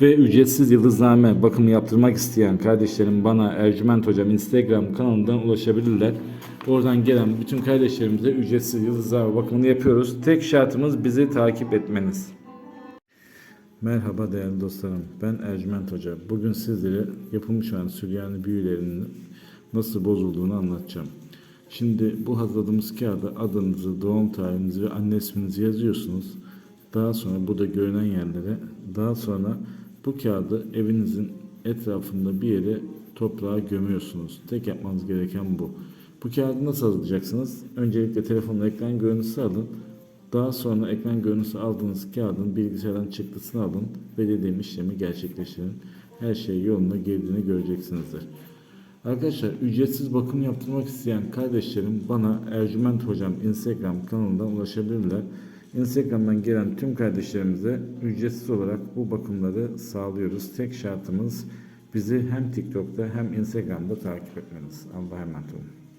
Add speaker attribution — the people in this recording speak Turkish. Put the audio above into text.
Speaker 1: Ve ücretsiz yıldızname bakımı yaptırmak isteyen kardeşlerim bana Ercüment Hocam Instagram kanalından ulaşabilirler. Oradan gelen bütün kardeşlerimize ücretsiz yıldızname bakımını yapıyoruz. Tek şartımız bizi takip etmeniz. Merhaba değerli dostlarım. Ben Ercüment Hoca. Bugün sizlere yapılmış olan Süryani büyülerinin nasıl bozulduğunu anlatacağım. Şimdi bu hazırladığımız kağıda adınızı, doğum tarihinizi ve anne isminizi yazıyorsunuz. Daha sonra burada görünen yerlere, daha sonra bu kağıdı evinizin etrafında bir yere toprağa gömüyorsunuz. Tek yapmanız gereken bu. Bu kağıdı nasıl hazırlayacaksınız? Öncelikle telefonla ekran görüntüsü alın. Daha sonra ekran görüntüsü aldığınız kağıdın bilgisayardan çıktısını alın ve dediğim işlemi gerçekleştirin. Her şey yoluna girdiğini göreceksinizdir. Arkadaşlar ücretsiz bakım yaptırmak isteyen kardeşlerim bana Ercüment Hocam Instagram kanalından ulaşabilirler. Instagram'dan gelen tüm kardeşlerimize ücretsiz olarak bu bakımları sağlıyoruz. Tek şartımız bizi hem TikTok'ta hem Instagram'da takip etmeniz. Allah'a emanet olun.